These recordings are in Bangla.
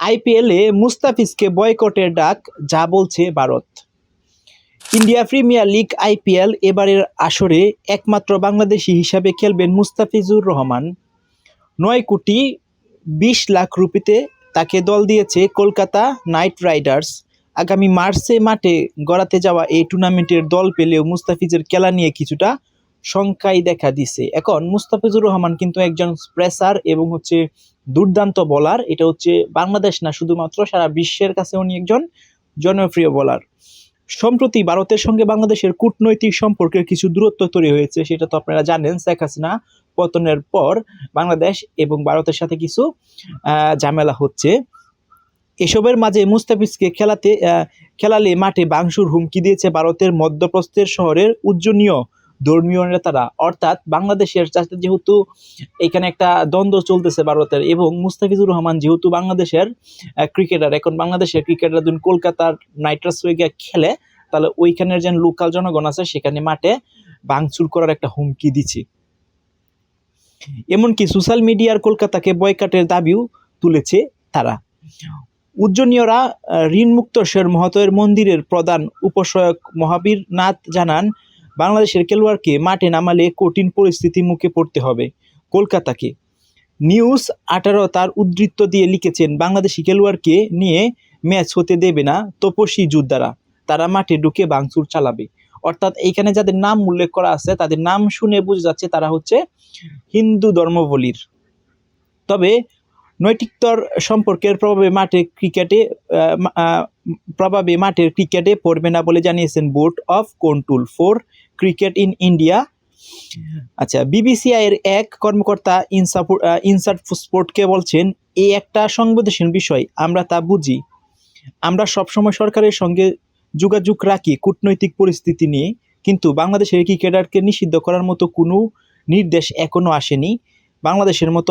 আইপিএলে মুস্তাফিজকে বয়কটের ডাক, যা বলছে Bharat. India premier league IPL এবারের আসরে একমাত্র বাংলাদেশি হিসাবে খেলবেন মুস্তাফিজুর রহমান। নয় কোটি বিশ লাখ রুপিতে তাকে দল দিয়েছে কলকাতা নাইট রাইডার্স। আগামী মার্চে মাঠে গড়াতে যাওয়া এই টুর্নামেন্টের দল পেলেও মুস্তাফিজের খেলা নিয়ে কিছুটা শঙ্কাই দেখা দিছে। এখন মুস্তাফিজুর রহমান কিন্তু একজন প্রেসার এবং হচ্ছে দুর্দান্ত বলার এটা হচ্ছে বাংলাদেশ না, শুধুমাত্র সারা বিশ্বের কাছে উনি একজন জনপ্রিয় বলার সম্প্রতি ভারতের সঙ্গে বাংলাদেশের কূটনৈতিক সম্পর্কের কিছু দূরত্ব তৈরি হয়েছে, সেটা তো আপনারা জানেন, শেখ হাসিনা পতনের পর বাংলাদেশ এবং ভারতের সাথে কিছু ঝামেলা হচ্ছে। এসবের মাঝে মুস্তাফিজকে খেলাতে খেলালে মাঠে বাংশুর হুমকি দিয়েছে ভারতের মধ্যপ্রস্থের শহরের উজ্জনীয় ধর্মীয় নেতারা অর্থাৎ বাংলাদেশের যেহেতু এখানে একটা দ্বন্দ্ব চলতেছে ভারতের এবং মুস্তাফিজুর রহমান যেহেতু বাংলাদেশের ক্রিকেটার এখন বাংলাদেশের ক্রিকেটার যখন কলকাতার নাইট রাইডার্স হয়ে গিয়ে খেলে তাহলে ওইখানের যে লোকাল জনগণ আছে সেখানে মাঠে ভাঙচুর করার একটা হুমকি দিচ্ছে। এমনকি সোশ্যাল মিডিয়ার কলকাতাকে বয়কাটের দাবিও তুলেছে তারা। উজ্জনীয়রা আহ, ঋণমুক্তস্বর মহতয়ের মন্দিরের প্রধান উপসয়ক মহাবীর নাথ জানান বাংলাদেশের খেলোয়াড়কে মাঠে নামালে কঠিন পরিস্থিতির মুখে পড়তে হবে। কলকাতাকে। নিউজ আঠারো তার উদ্ধৃত্ত দিয়ে লিখেছেন, বাংলাদেশি খেলোয়াড়কে নিয়ে ম্যাচ হতে দেবে না তপস্বী যোদ্ধারা। তারা মাঠে ঢুকে ভাঙচুর চালাবে। অর্থাৎ এইখানে যাদের নাম উল্লেখ করা আছে, তাদের নাম শুনে বোঝা যাচ্ছে তারা হচ্ছে হিন্দু ধর্মাবলীর। তবে নৈতিকতর সম্পর্কের প্রভাবে মাঠে ক্রিকেটে প্রভাবে মাঠের ক্রিকেটে পড়বে না বলে জানিয়েছেন board of control for. Cricket in India. আচ্ছা বিবিসিআই এর এক কর্মকর্তা ইনসাপোর্ট ইনসার্ট স্পোর্টকে বলছেন এই একটা সংবেদনশীল বিষয়, আমরা তা বুঝি। আমরা সবসময় সরকারের সঙ্গে যোগাযোগ রাখি কূটনৈতিক পরিস্থিতি নিয়ে, কিন্তু বাংলাদেশের ক্রিকেটারকে নিষিদ্ধ করার মতো কোনো নির্দেশ এখনও আসেনি। বাংলাদেশের মতো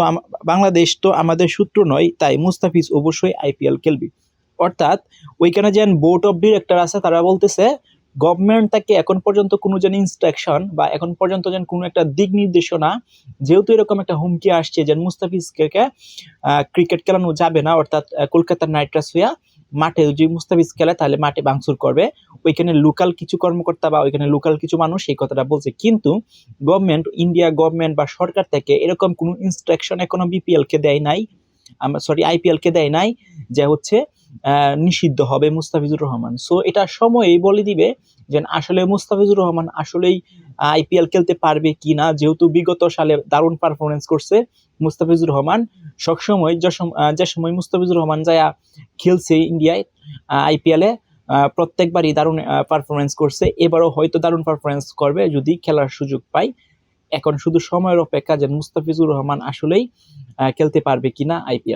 বাংলাদেশ তো আমাদের সূত্র নয়, তাই মুস্তাফিজ অবশ্যই আইপিএল খেলবে। অর্থাৎ, ওইখানে যেন বোর্ড অফ ডিরেক্টর আছে, তারা বলতেছে গভর্নমেন্ট তাকে এখন পর্যন্ত কোনো যেন ইনস্ট্রাকশন বা এখন পর্যন্ত যেন কোনো একটা দিক নির্দেশনা, যেহেতু এরকম একটা হুমকি আসছে যে মুস্তাফিজকে ক্রিকেট খেলানো যাবে না, অর্থাৎ কলকাতার নাইট রাইডার্স হইয়া মাঠে যদি মুস্তাফিজ খেলে তাহলে মাঠে ভাঙচুর করবে। ওইখানে লোকাল কিছু কর্মকর্তা বা ওইখানে লোকাল কিছু মানুষ এই কথাটা বলছে। কিন্তু গভর্নমেন্ট ইন্ডিয়া গভর্নমেন্ট বা সরকার থেকে এরকম কোনো ইনস্ট্রাকশন এখনও বিপিএল কে দেয় নাই সরি আইপিএল কে দেয় নাই, যে হচ্ছে নিষিদ্ধ হবে মুস্তাফিজুর রহমান। সো এটা সময়ই বলে দিবে যে আসলে মুস্তাফিজুর রহমান আসলেই আইপিএল খেলতে পারবে কি না যেহেতু বিগত সালে দারুণ পারফরমেন্স করছে মুস্তাফিজুর রহমান। সবসময় যে সময় মুস্তাফিজুর রহমান যায়া খেলছে ইন্ডিয়ায় আইপিএলে প্রত্যেকবারই দারুণ পারফরমেন্স করছে। এবারও হয়তো দারুণ পারফরমেন্স করবে যদি খেলার সুযোগ পায়। এখন শুধু সময়ের অপেক্ষা যে মুস্তাফিজুর রহমান আসলেই খেলতে পারবে কিনা আইপিএল